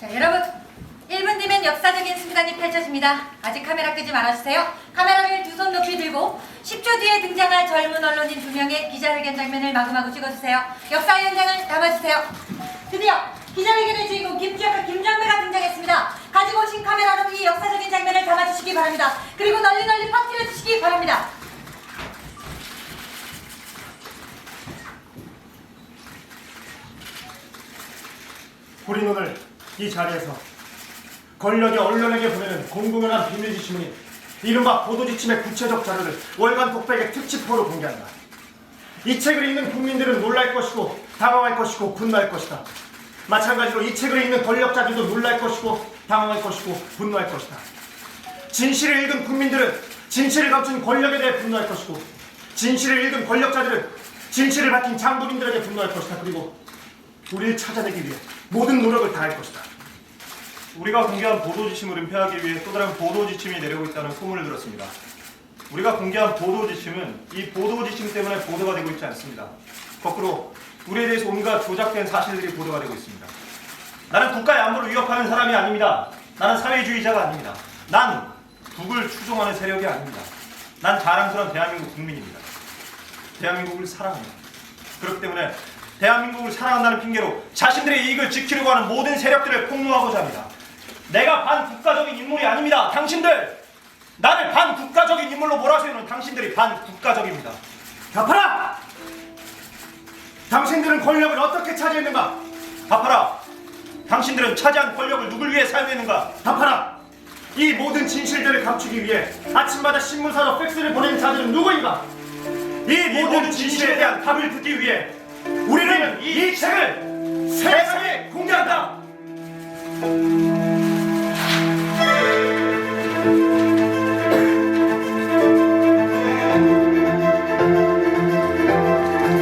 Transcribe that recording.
자, 여러분. 1분 뒤면 역사적인 순간이 펼쳐집니다. 아직 카메라 끄지 말아주세요. 카메라를 두 손 높이 들고 10초 뒤에 등장할 젊은 언론인 두 명의 기자회견 장면을 마구마구 찍어주세요. 역사의 현장을 담아주세요. 드디어 기자회견의 주인공 김주혁과 김정배가 등장했습니다. 가지고 오신 카메라로 이 역사적인 장면을 담아주시기 바랍니다. 그리고 널리 널리 퍼뜨려 주시기 바랍니다. 우리는 오늘 이 자리에서 권력이 언론에게 보내는 공공연한 비밀 지시문인 이른바 보도지침의 구체적 자료를 월간 독백의 특집호로 공개한다. 이 책을 읽는 국민들은 놀랄 것이고 당황할 것이고 분노할 것이다. 마찬가지로 이 책을 읽는 권력자들도 놀랄 것이고 당황할 것이고 분노할 것이다. 진실을 읽은 국민들은 진실을 감춘 권력에 대해 분노할 것이고 진실을 읽은 권력자들은 진실을 밝힌 장부인들에게 분노할 것이다. 그리고 우리를 찾아내기 위해 모든 노력을 다할 것이다. 우리가 공개한 보도 지침을 은폐하기 위해 또 다른 보도 지침이 내려오고 있다는 소문을 들었습니다. 우리가 공개한 보도 지침은 이 보도 지침 때문에 보도가 되고 있지 않습니다. 거꾸로 우리에 대해서 온갖 조작된 사실들이 보도가 되고 있습니다. 나는 국가의 안보를 위협하는 사람이 아닙니다. 나는 사회주의자가 아닙니다. 난 북을 추종하는 세력이 아닙니다. 난 자랑스러운 대한민국 국민입니다. 대한민국을 사랑합니다. 그렇기 때문에 대한민국을 사랑한다는 핑계로 자신들의 이익을 지키려고 하는 모든 세력들을 폭로하고자 합니다. 내가 반국가적인 인물이 아닙니다. 당신들! 나를 반국가적인 인물로 몰아세우는 당신들이 반국가적입니다. 답하라! 당신들은 권력을 어떻게 차지했는가? 답하라! 당신들은 차지한 권력을 누굴 위해 사용했는가? 답하라! 이 모든 진실들을 감추기 위해 아침마다 신문사로 팩스를 보내는 자들은 누구인가? 이이 모든 진실에 대한 답을 듣기 위해 우리는 이 책을